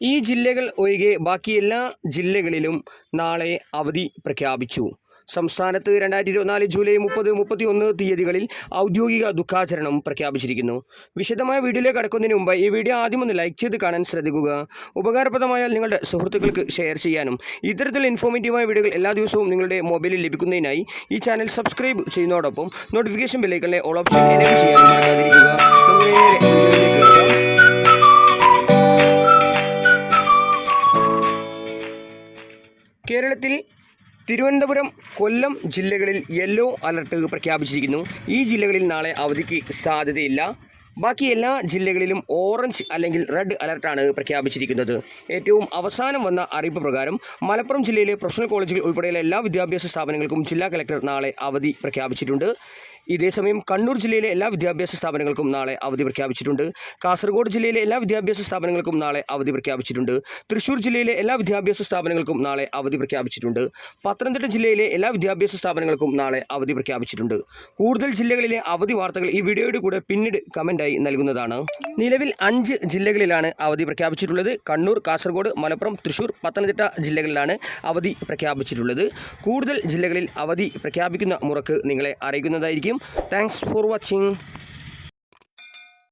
ഈ ജില്ലകൾ ഒഴികെ ബാക്കി എല്ലാ ജില്ലകളിലും നാളെ അവധി പ്രഖ്യാപിച്ചു. സംസ്ഥാനത്ത് രണ്ടായിരത്തി ഇരുപത്തിനാല് ജൂലൈ മുപ്പത് മുപ്പത്തി ഒന്ന് തീയതികളിൽ ഔദ്യോഗിക ദുഃഖാചരണം പ്രഖ്യാപിച്ചിരിക്കുന്നു. വിശദമായ വീഡിയോയിലേക്ക് കടക്കുന്നതിന് മുമ്പ് ഈ വീഡിയോ ആദ്യം ഒന്ന് ലൈക്ക് ചെയ്ത് കാണാൻ ശ്രദ്ധിക്കുക. ഉപകാരപ്രദമായാൽ നിങ്ങളുടെ സുഹൃത്തുക്കൾക്ക് ഷെയർ ചെയ്യാനും ഇത്തരത്തിലുള്ള ഇൻഫോർമേറ്റീവായ വീഡിയോകൾ എല്ലാ ദിവസവും നിങ്ങളുടെ മൊബൈലിൽ ലഭിക്കുന്നതിനായി ഈ ചാനൽ സബ്സ്ക്രൈബ് ചെയ്യുന്നതോടൊപ്പം നോട്ടിഫിക്കേഷൻ ബെല്ലൈക്കണിലെ ഓൾ ഓപ്ഷൻ ചെയ്യാനും മറക്കാതിരിക്കുക. കേരളത്തിൽ തിരുവനന്തപുരം കൊല്ലം ജില്ലകളിൽ യെല്ലോ അലർട്ട് പ്രഖ്യാപിച്ചിരിക്കുന്നു. ഈ ജില്ലകളിൽ നാളെ അവധിക്ക് സാധ്യതയില്ല. ബാക്കി എല്ലാ ജില്ലകളിലും ഓറഞ്ച് അല്ലെങ്കിൽ റെഡ് അലർട്ടാണ് പ്രഖ്യാപിച്ചിരിക്കുന്നത്. ഏറ്റവും അവസാനം വന്ന അറിയിപ്പ് പ്രകാരം മലപ്പുറം ജില്ലയിലെ പ്രൊഫഷണൽ കോളേജുകൾ ഉൾപ്പെടെയുള്ള എല്ലാ വിദ്യാഭ്യാസ സ്ഥാപനങ്ങൾക്കും ജില്ലാ കലക്ടർ നാളെ അവധി പ്രഖ്യാപിച്ചിട്ടുണ്ട്. ഇതേസമയം കണ്ണൂർ ജില്ലയിലെ എല്ലാ വിദ്യാഭ്യാസ സ്ഥാപനങ്ങൾക്കും നാളെ അവധി പ്രഖ്യാപിച്ചിട്ടുണ്ട്. കാസർഗോഡ് ജില്ലയിലെ എല്ലാ വിദ്യാഭ്യാസ സ്ഥാപനങ്ങൾക്കും നാളെ അവധി പ്രഖ്യാപിച്ചിട്ടുണ്ട്. തൃശൂർ ജില്ലയിലെ എല്ലാ വിദ്യാഭ്യാസ സ്ഥാപനങ്ങൾക്കും നാളെ അവധി പ്രഖ്യാപിച്ചിട്ടുണ്ട്. പത്തനംതിട്ട ജില്ലയിലെ എല്ലാ വിദ്യാഭ്യാസ സ്ഥാപനങ്ങൾക്കും നാളെ അവധി പ്രഖ്യാപിച്ചിട്ടുണ്ട്. കൂടുതൽ ജില്ലകളിലെ അവധി വാർത്തകൾ ഈ വീഡിയോയുടെ കൂടെ പിന്നീട് കമന്റായി നൽകുന്നതാണ്. നിലവിൽ അഞ്ച് ജില്ലകളിലാണ് അവധി പ്രഖ്യാപിച്ചിട്ടുള്ളത്. കണ്ണൂർ കാസർഗോഡ് മലപ്പുറം തൃശൂർ പത്തനംതിട്ട ജില്ലകളിലാണ് അവധി പ്രഖ്യാപിച്ചിട്ടുള്ളത്. കൂടുതൽ ജില്ലകളിൽ അവധി പ്രഖ്യാപിക്കുന്ന മുറക്ക് നിങ്ങളെ അറിയിക്കുന്നതായിരിക്കും. Thanks for watching